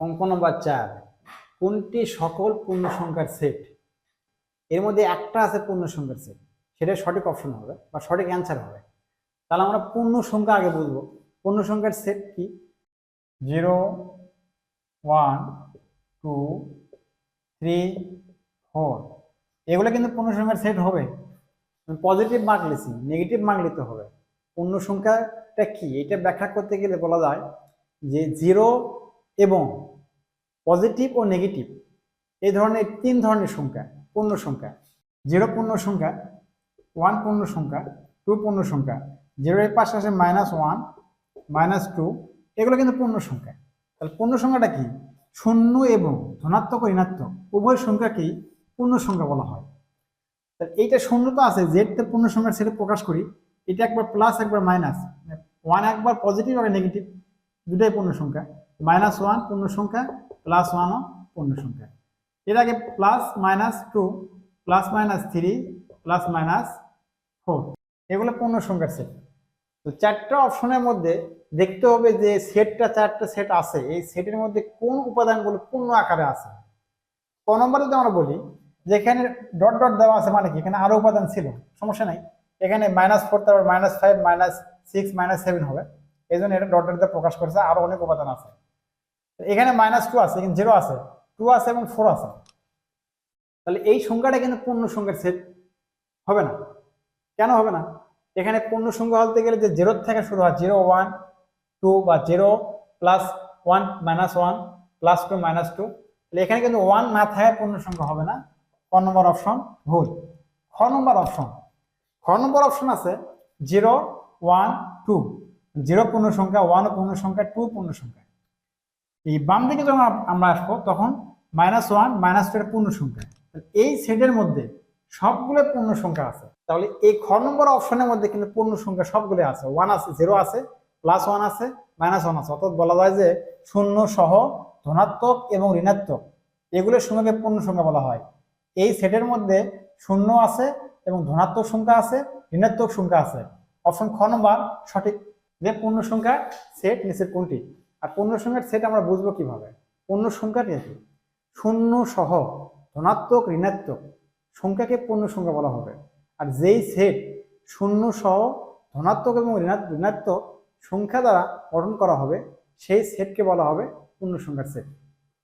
অঙ্ক নম্বর চার। কোনটি সকল পূর্ণ সংখ্যার সেট? এর মধ্যে একটা আছে পূর্ণ সংখ্যার সেট। সেটা সঠিক অপশন হবে বা সঠিক অ্যান্সার হবে। তাহলে আমরা পূর্ণ সংখ্যা আগে বুঝব। পূর্ণ সংখ্যার সেট কি? Zero one two three four. এগুলো কিন্তু পূর্ণ সংখ্যার সেট হবে। পজিটিভ মার্ক লিখছি নেগেটিভ মার্ক নিতে হবে। পূর্ণ সংখ্যাটা কি? এটা ব্যাখ্যা করতে গেলে বলা যায় যে জিরো এবং পজিটিভ ও নেগেটিভ এই ধরনের তিন ধরনের সংখ্যা, পূর্ণ সংখ্যা। জিরো পূর্ণ সংখ্যা ওয়ান পূর্ণ সংখ্যা টু পূর্ণ সংখ্যা। জিরোর এর পাশে আছে মাইনাস ওয়ান মাইনাস টু এগুলো কিন্তু পূর্ণ সংখ্যা। তাহলে পূর্ণ সংখ্যাটা কি? শূন্য এবং ধনাত্মক ঋণাত্মক, উভয় সংখ্যাকেই পূর্ণ সংখ্যা বলা হয়। তাহলে এইটা শূন্য তো আছে জেডতে পূর্ণ সংখ্যা সেটা প্রকাশ করি, এটা একবার প্লাস একবার মাইনাস ওয়ান একবার পজিটিভ আর নেগেটিভ দুটাই পূর্ণ সংখ্যা। মাইনাস ওয়ান পূর্ণ সংখ্যা প্লাস ওয়ানও পূর্ণ সংখ্যা এর আগে plus minus two, plus minus three, plus minus four, এগুলো পূর্ণ সংখ্যার সেট। তো চারটা অপশনের মধ্যে দেখতে হবে যে সেটটা, চারটা সেট আছে। এই সেটের মধ্যে কোন উপাদানগুলো পূর্ণ আকারে আছে? ক নম্বরে যদি আমরা বলি যে এখানে ডট ডট দেওয়া আছে মানে কি? এখানে আরও উপাদান ছিল, সমস্যা নাই। এখানে মাইনাস ফোর, তারপর minus five, minus six, minus seven হবে। এই জন্য এটা ডট ডট দিয়ে প্রকাশ করেছে। আরও অনেক উপাদান আছে। এখানে মাইনাস টু আছে, এখানে জিরো আছে টু আছে এবং ফোর আছে। তাহলে এই সংখ্যাটা কিন্তু পূর্ণ সংখ্যার সেট হবে না? কেন হবে না? এখানে পূর্ণ সংখ্যা বলতে গেলে যে জিরো থেকে শুরু হয় জিরো ওয়ান টু বা zero plus one minus one plus two minus two তাহলে এখানে কিন্তু ওয়ান না থাকে পূর্ণ সংখ্যা হবে না। ক নম্বর অপশন ভুল। খ নম্বর অপশন খ নম্বর অপশন আছে জিরো ওয়ান টু জিরো পূর্ণ সংখ্যা ওয়ান পূর্ণ সংখ্যা টু পূর্ণ সংখ্যা। এই বাম দিকে যখন আমরা আসব, তখন মাইনাস ওয়ান মাইনাস টু পূর্ণ সংখ্যা। এই সেটের মধ্যে সবগুলো পূর্ণ সংখ্যা আছে। তাহলে এই খ নম্বর অপশনের মধ্যে কিন্তু পূর্ণ সংখ্যা সবগুলো আছে। ওয়ান আছে জিরো আছে প্লাস ওয়ান আছে মাইনাস ওয়ান আছে। অর্থাৎ বলা যায় যে শূন্য সহ ধনাত্মক এবং ঋণাত্মক, এগুলোর সংখ্যাকে পূর্ণ সংখ্যা বলা হয়। এই সেটের মধ্যে শূন্য আছে এবং ধনাত্মক সংখ্যা আছে, ঋণাত্মক সংখ্যা আছে। অপশন খ নম্বর সঠিক যে পূর্ণ সংখ্যা সেট নিচের কোনটি? আর পণ্য সংখ্যার সেট আমরা বুঝব কীভাবে? পণ্য সংখ্যাটি কি? শূন্য সহ ধনাত্মক, ঋণাত্মক সংখ্যাকে পণ্য সংখ্যা বলা হবে। আর যেই সেট শূন্য সহ ধনাত্মক এবং ঋণা- ঋণাত্মক সংখ্যা দ্বারা গঠন করা হবে, সেই সেটকে বলা হবে পূর্ণ সংখ্যার সেট